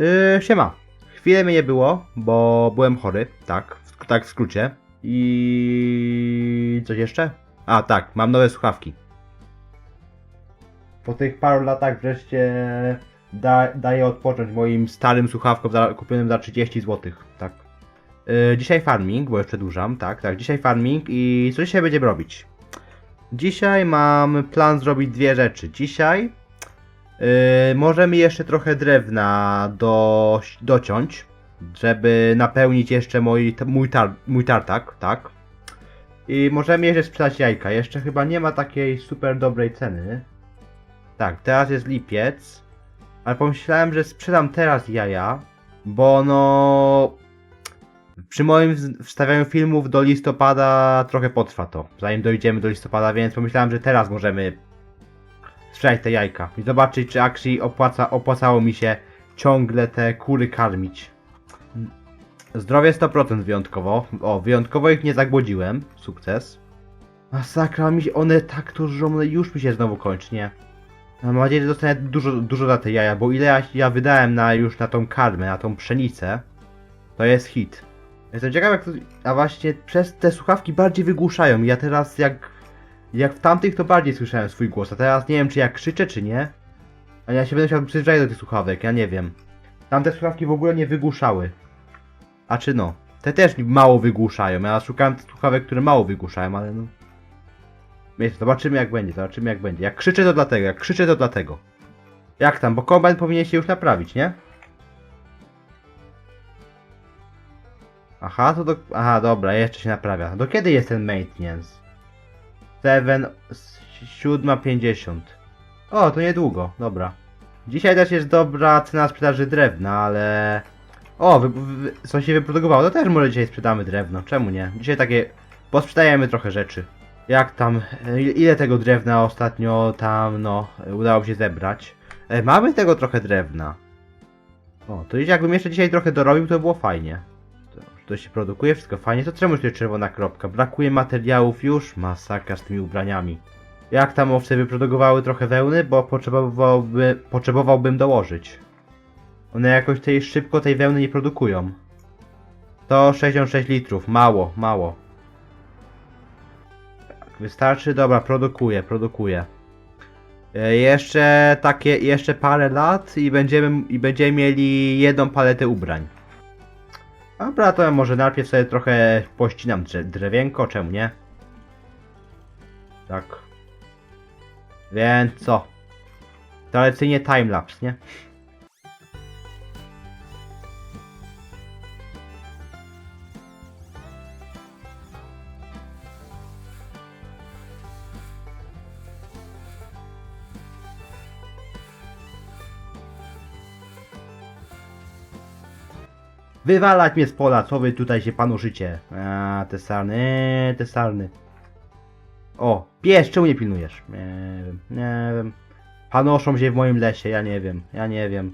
Yy, siema. Chwilę mnie nie było, bo byłem chory, tak, w, tak w skrócie. I coś jeszcze? A tak, mam nowe słuchawki. Po tych paru latach wreszcie da, daję odpocząć moim starym słuchawkom za, kupionym za 30 zł, tak. Yy, dzisiaj farming, bo już przedłużam, tak, tak, dzisiaj farming i co dzisiaj będziemy robić? Dzisiaj mam plan zrobić dwie rzeczy. Dzisiaj możemy jeszcze trochę drewna do, dociąć, żeby napełnić jeszcze mój, mój, tar, mój tartak, tak? I możemy jeszcze sprzedać jajka. Jeszcze chyba nie ma takiej super dobrej ceny. Tak, teraz jest lipiec. Ale pomyślałem, że sprzedam teraz jaja, bo no... Przy moim wstawianiu filmów do listopada trochę potrwa to, zanim dojdziemy do listopada, więc pomyślałem, że teraz możemy sprzedać te jajka i zobaczyć, czy actually opłaca, opłacało mi się ciągle te kury karmić. Zdrowie 100% wyjątkowo. O, wyjątkowo ich nie zagłodziłem. Sukces. Masakra, mi się, one tak to żrą, już mi się znowu kończy, nie? Mam nadzieję, że dostanę dużo, dużo za te jaja, bo ile ja, ja wydałem na już na tą karmę, na tą pszenicę, to jest hit. Jestem ciekaw jak to, a właśnie przez te słuchawki bardziej wygłuszają. Ja teraz jak jak w tamtych to bardziej słyszałem swój głos, a teraz nie wiem czy ja krzyczę czy nie. Ale ja się będę musiał przyzwyczaić do tych słuchawek, ja nie wiem. Tamte słuchawki w ogóle nie wygłuszały. A czy no? Te też mało wygłuszają. Ja szukałem tych słuchawek, które mało wygłuszają, ale no. Wiecie, zobaczymy jak będzie, zobaczymy jak będzie. Jak krzyczę to dlatego, jak krzyczę to dlatego. Jak tam, bo kombajn powinien się już naprawić, nie? Aha, to do... Aha, dobra, jeszcze się naprawia. Do kiedy jest ten maintenance? 7, 7.50. O, to niedługo, dobra. Dzisiaj też jest dobra cena sprzedaży drewna, ale... O, wy, wy, coś się wyprodukowało, to też może dzisiaj sprzedamy drewno, czemu nie? Dzisiaj takie... Posprzedajemy trochę rzeczy. Jak tam, ile tego drewna ostatnio tam, no, udało się zebrać? E, mamy tego trochę drewna. O, to jakbym jeszcze dzisiaj trochę dorobił, to było fajnie. To, się produkuje, wszystko fajnie. To czemu tu jest czerwona kropka? Brakuje materiałów już? Masakra z tymi ubraniami. Jak tam owce wyprodukowały trochę wełny, bo potrzebowałby, potrzebowałbym dołożyć. One jakoś tej szybko tej wełny nie produkują. To 66 litrów, mało, mało. Wystarczy? Dobra, produkuję, produkuję. E, Jeszcze takie, jeszcze parę lat i będziemy, i będziemy mieli jedną paletę ubrań. Dobra, to ja może najpierw sobie trochę pościnam drewienko, czemu nie? Tak. Więc co? Tradycyjnie timelapse, nie? Wywalać mnie z pola, co wy tutaj się panuszycie? A, te sarny, te sarny. O, pies, czemu nie pilnujesz? Nie wiem, nie wiem. Panoszą się w moim lesie, ja nie wiem, ja nie wiem.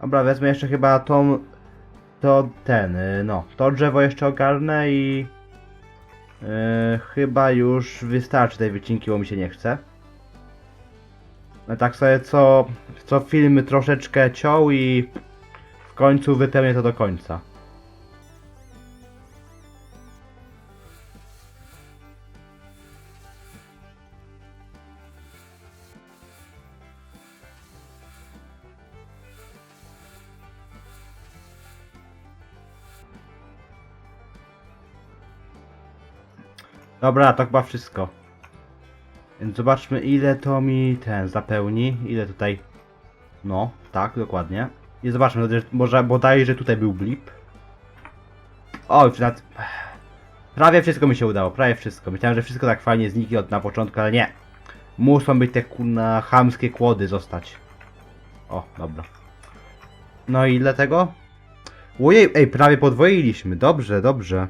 Dobra, wezmę jeszcze chyba tą... To ten, y, no, to drzewo jeszcze ogarnę i... y, chyba już wystarczy tej wycinki, bo mi się nie chce. No tak sobie co, co film troszeczkę ciął i w końcu wypełnię to do końca. Dobra, to chyba wszystko. Więc zobaczmy ile to mi ten zapełni. Ile tutaj. No, tak, dokładnie. I zobaczmy, że może bodajże tutaj był blip. O, już. Prawie wszystko mi się udało, prawie wszystko. Myślałem, że wszystko tak fajnie zniknie od na początku, ale nie. Muszą być te kurna chamskie kłody zostać. O, dobra. No i ile tego? Ojej, ej, prawie podwoiliśmy. Dobrze, dobrze.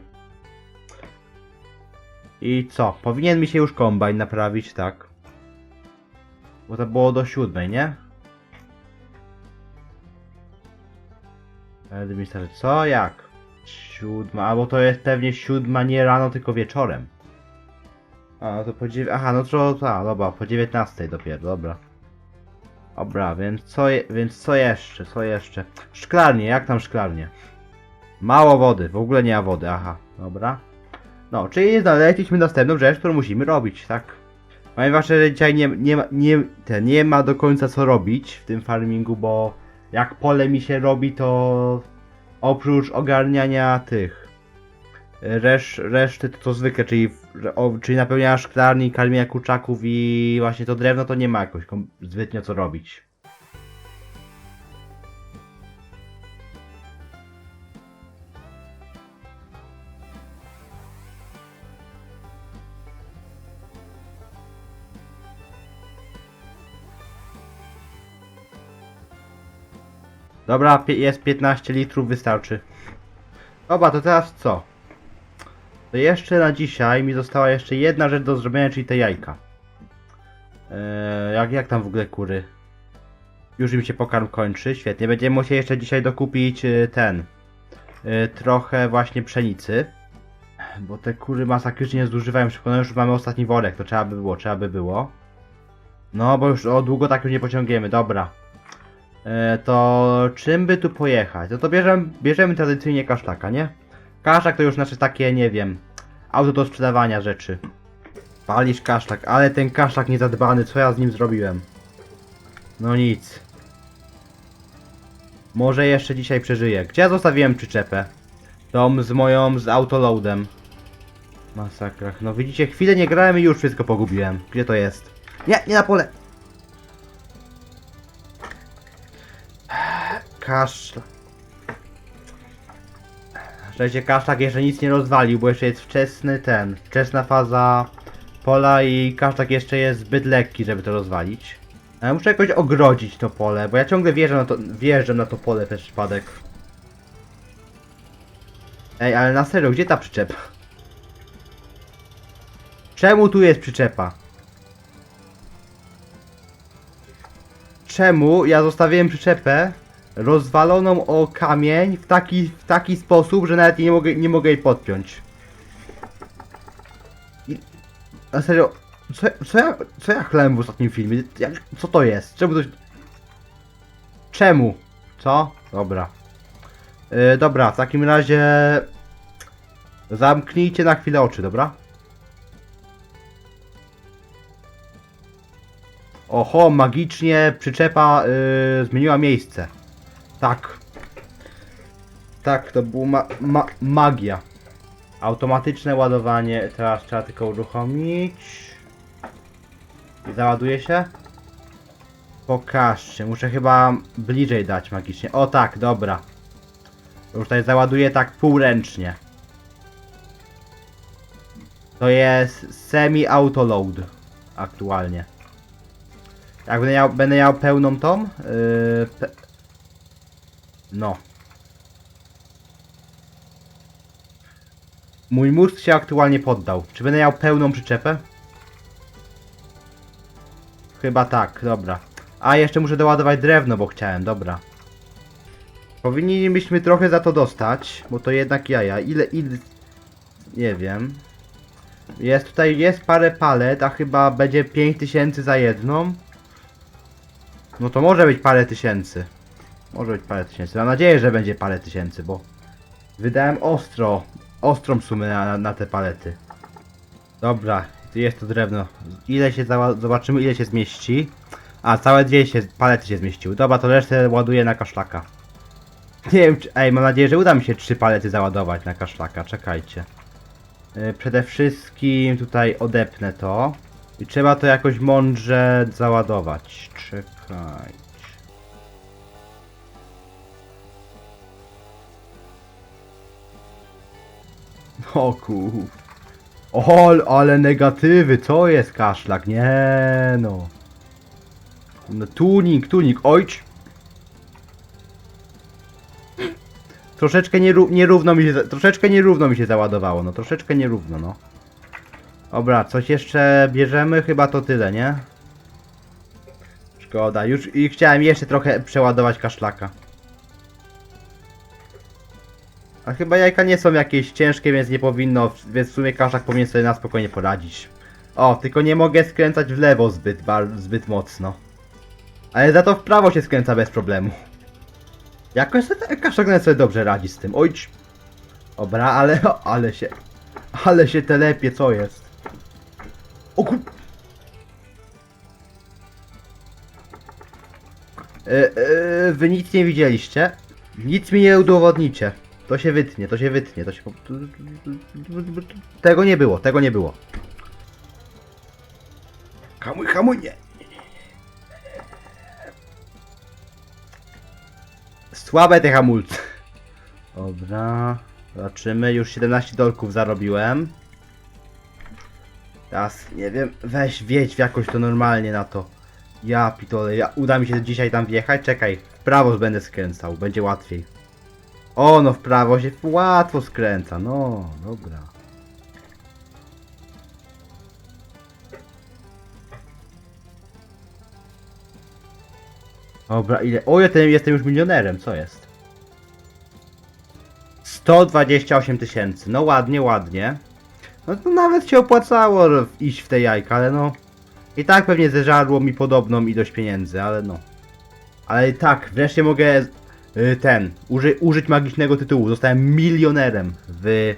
I co? Powinien mi się już kombajn naprawić, tak? Bo to było do siódmej, nie? Administracja, co? Jak? Siódma, albo to jest pewnie siódma nie rano, tylko wieczorem. A, no to po dziewię... Aha, no to, a, dobra, po 19 dopiero, dobra. Dobra, więc co, je... więc co jeszcze, co jeszcze? Szklarnie, jak tam szklarnie? Mało wody, w ogóle nie ma wody, aha, dobra. No, czyli znaleźliśmy następną rzecz, którą musimy robić, tak? Ponieważ że dzisiaj nie, nie, ma, nie, te, nie ma do końca co robić w tym farmingu, bo jak pole mi się robi, to oprócz ogarniania tych resz, reszty to, to zwykle, czyli, o, czyli napełniania szklarni, karmienia kurczaków i właśnie to drewno, to nie ma jakoś zbytnio co robić. Dobra, jest 15 litrów, wystarczy. Dobra, to teraz co? To jeszcze na dzisiaj mi została jeszcze jedna rzecz do zrobienia, czyli te jajka. Eee, jak, jak tam w ogóle kury? Już im się pokarm kończy, świetnie. Będziemy musieli jeszcze dzisiaj dokupić e, ten. e, trochę właśnie pszenicy. Bo te kury masakrycznie zużywają szybko. No już mamy ostatni worek, to trzeba by było, trzeba by było. No, bo już o długo tak już nie pociągniemy, dobra. E, to czym by tu pojechać? No to bierzemy, bierzemy tradycyjnie kasztaka, nie? Kasztak to już nasze takie, nie wiem, auto do sprzedawania rzeczy. Palisz kasztak, ale ten kasztak niezadbany, co ja z nim zrobiłem? No nic. Może jeszcze dzisiaj przeżyję. Gdzie ja zostawiłem przyczepę? Tą z moją, z autoloadem. Masakrach. No widzicie, chwilę nie grałem i już wszystko pogubiłem. Gdzie to jest? Nie, nie na pole! Kaszlak. Słuchajcie, kaszlak jeszcze nic nie rozwalił, bo jeszcze jest wczesny ten, wczesna faza pola i kaszlak jeszcze jest zbyt lekki, żeby to rozwalić. Ale muszę jakoś ogrodzić to pole, bo ja ciągle wjeżdżam na to, wjeżdżam na to pole przez przypadek. Ej, ale na serio, gdzie ta przyczepa? Czemu tu jest przyczepa? Czemu ja zostawiłem przyczepę rozwaloną o kamień w taki, w taki sposób, że nawet nie mogę, nie mogę jej podpiąć. I, na serio, co, co, ja, co ja chlałem w ostatnim filmie? Co to jest? Czemu to... Czemu? Co? Dobra. Yy, dobra, w takim razie... Zamknijcie na chwilę oczy, dobra? Oho, magicznie przyczepa yy, zmieniła miejsce. Tak. Tak, to była ma ma magia. Automatyczne ładowanie, teraz trzeba tylko uruchomić. I załaduje się? Pokażcie, muszę chyba bliżej dać magicznie. O tak, dobra. Już tutaj załaduję tak półręcznie. To jest semi-autoload aktualnie. Jak będę miał, będę miał pełną tą, yy, no. Mój mózg się aktualnie poddał. Czy będę miał pełną przyczepę? Chyba tak, dobra. A jeszcze muszę doładować drewno, bo chciałem, dobra. Powinniśmy trochę za to dostać, bo to jednak jaja. Ile, ile... Nie wiem. Jest tutaj, jest parę palet, a chyba będzie 5000 za jedną. No to może być parę tysięcy. Może być parę tysięcy. Mam nadzieję, że będzie parę tysięcy, bo wydałem ostro, ostrą sumę na, na te palety. Dobra, jest to drewno. Ile się zobaczymy ile się zmieści. A, całe dwie się, palety się zmieściły. Dobra, to resztę ładuję na kaszlaka. Nie wiem, czy, ej, mam nadzieję, że uda mi się trzy palety załadować na kaszlaka. Czekajcie. Yy, przede wszystkim tutaj odepnę to. I trzeba to jakoś mądrze załadować. Czekajcie. O kur... O, ale negatywy, co jest kaszlak? Nie no. no tunik, tunik, ojcz. Troszeczkę nieró- nierówno mi się, troszeczkę nierówno mi się załadowało, no troszeczkę nierówno, no. Dobra, coś jeszcze bierzemy? Chyba to tyle, nie? Szkoda, już i chciałem jeszcze trochę przeładować kaszlaka. A chyba jajka nie są jakieś ciężkie, więc nie powinno, więc w sumie kaszlak powinien sobie na spokojnie poradzić. O, tylko nie mogę skręcać w lewo zbyt, zbyt mocno. Ale za to w prawo się skręca bez problemu. Jakoś nawet sobie dobrze radzi z tym. Ojcz. Dobra, ale, ale się, ale się telepie, co jest? O kur... E, e, wy nic nie widzieliście? Nic mi nie udowodnicie. To się wytnie, to się wytnie, to się... po- Tego nie było, tego nie było. Hamuj, hamuj, nie. Słabe te hamulce. Dobra, zobaczymy, już 17 dolków zarobiłem. Teraz, nie wiem, weź wjedź w jakoś to normalnie na to. Ja pitole, ja, uda mi się dzisiaj tam wjechać? Czekaj, w prawo będę skręcał, będzie łatwiej. O, no w prawo się łatwo skręca, no, dobra. Dobra, ile? O, jestem, jestem już milionerem, co jest? 128 tysięcy, no ładnie, ładnie. No to nawet się opłacało iść w te jajka, ale no... I tak pewnie zeżarło mi podobną ilość pieniędzy, ale no. Ale tak, wreszcie mogę ten, uży, użyć magicznego tytułu. Zostałem milionerem w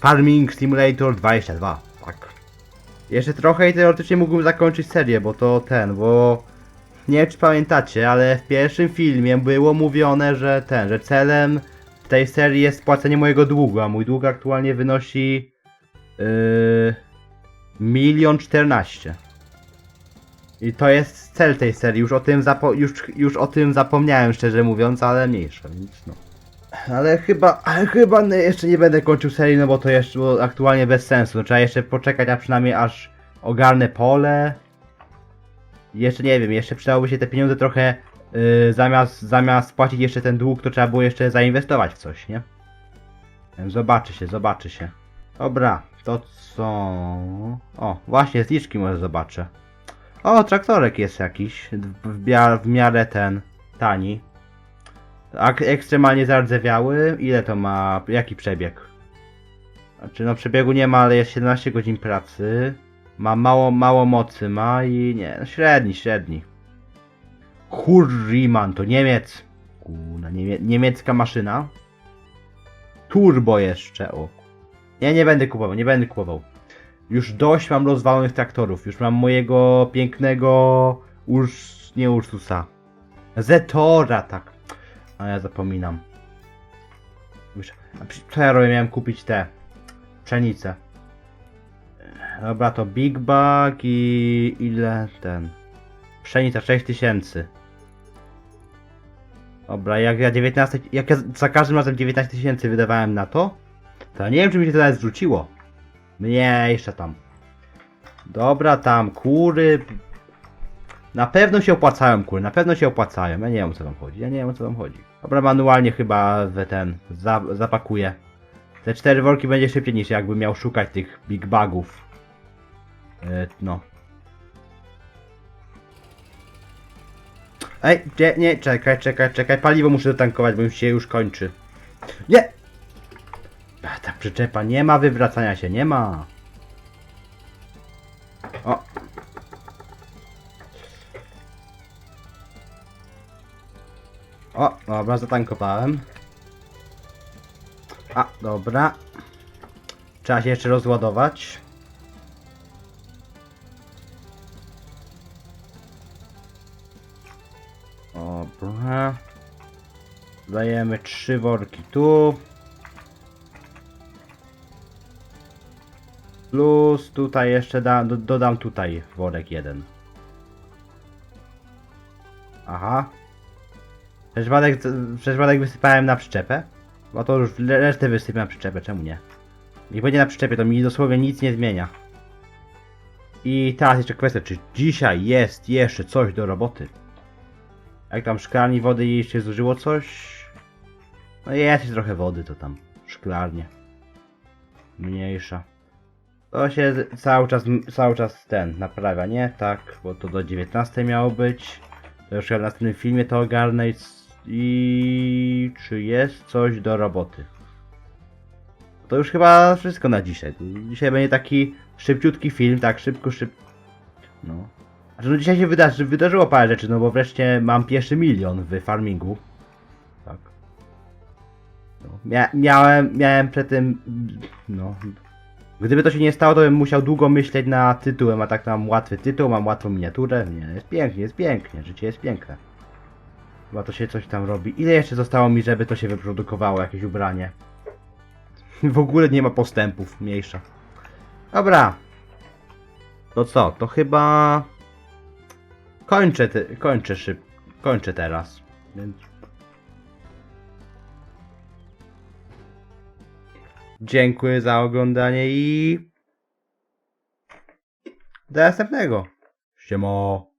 Farming Simulator 22. Tak. Jeszcze trochę i teoretycznie mógłbym zakończyć serię, bo to ten, bo nie wiem czy pamiętacie, ale w pierwszym filmie było mówione, że ten, że celem tej serii jest spłacenie mojego długu, a mój dług aktualnie wynosi yy, milion czternaście. I to jest cel tej serii, już o tym, zapo- już, już o tym zapomniałem szczerze mówiąc, ale mniejsza, więc no. Ale chyba, ale chyba jeszcze nie będę kończył serii, no bo to jeszcze było aktualnie bez sensu. No, trzeba jeszcze poczekać, a przynajmniej aż ogarnę pole. Jeszcze nie wiem, jeszcze przydałoby się te pieniądze trochę yy, zamiast, zamiast płacić jeszcze ten dług, to trzeba było jeszcze zainwestować w coś, nie? Zobaczy się, zobaczy się. Dobra, to co? O, właśnie, zliczki może zobaczę. O, traktorek jest jakiś, w, w miarę ten, tani. Ak ekstremalnie zardzewiały, ile to ma, jaki przebieg? Znaczy no przebiegu nie ma, ale jest 17 godzin pracy. Ma mało, mało mocy ma i nie, no średni, średni. Hurriman, to Niemiec. Niemie niemiecka maszyna. Turbo jeszcze, o. Nie, nie będę kupował, nie będę kupował. Już dość mam rozwalonych traktorów. Już mam mojego pięknego Urs... nie Ursusa. Zetora, tak. A ja zapominam. Co ja robię? Miałem kupić te pszenice. Dobra, to Big Bag i ile ten? Pszenica 6000. Dobra, jak ja 19, jak ja za każdym razem 19 tysięcy wydawałem na to, to nie wiem czy mi się to nawet zwróciło. Mniejsza tam. Dobra, tam kury. Na pewno się opłacają kury, na pewno się opłacają. Ja nie wiem o co wam chodzi, ja nie wiem o co wam chodzi. Dobra, manualnie chyba we ten za, zapakuję. Te cztery worki będzie szybciej niż jakbym miał szukać tych big bugów. E, no. Ej, nie, nie, czekaj, czekaj, czekaj. Paliwo muszę dotankować, bo już się już kończy. Nie! Ta przyczepa, nie ma wywracania się, nie ma. O. O, dobra, zatankowałem. A, dobra. Trzeba się jeszcze rozładować. Dobra. Dajemy trzy worki tu. Plus tutaj jeszcze da, do, dodam tutaj worek jeden. Aha. Przez wysypałem na przyczepę? Bo to już resztę wysypię na przyczepę, czemu nie? I będzie na przyczepie, to mi dosłownie nic nie zmienia. I teraz jeszcze kwestia, czy dzisiaj jest jeszcze coś do roboty? Jak tam szklarni wody jej się zużyło coś? No jest trochę wody to tam, szklarnie. Mniejsza. To się cały czas, cały czas ten naprawia, nie? Tak, bo to do 19 miało być. To już ja w następnym filmie to ogarnę i, i czy jest coś do roboty. To już chyba wszystko na dzisiaj. Dzisiaj będzie taki szybciutki film, tak szybko, szybko. No. Znaczy, no dzisiaj się wydarzy, wydarzyło parę rzeczy, no bo wreszcie mam pierwszy milion w farmingu. Tak. No. Mia miałem, miałem przed tym, no. Gdyby to się nie stało, to bym musiał długo myśleć nad tytułem, a tak mam łatwy tytuł, mam łatwą miniaturę. Nie, jest pięknie, jest pięknie, życie jest piękne. Chyba to się coś tam robi. Ile jeszcze zostało mi, żeby to się wyprodukowało, jakieś ubranie? W ogóle nie ma postępów, mniejsza. Dobra. To co? To chyba... Kończę, te, kończę szyb... Kończę teraz. Więc... Dziękuję za oglądanie i... Do następnego. Siemo.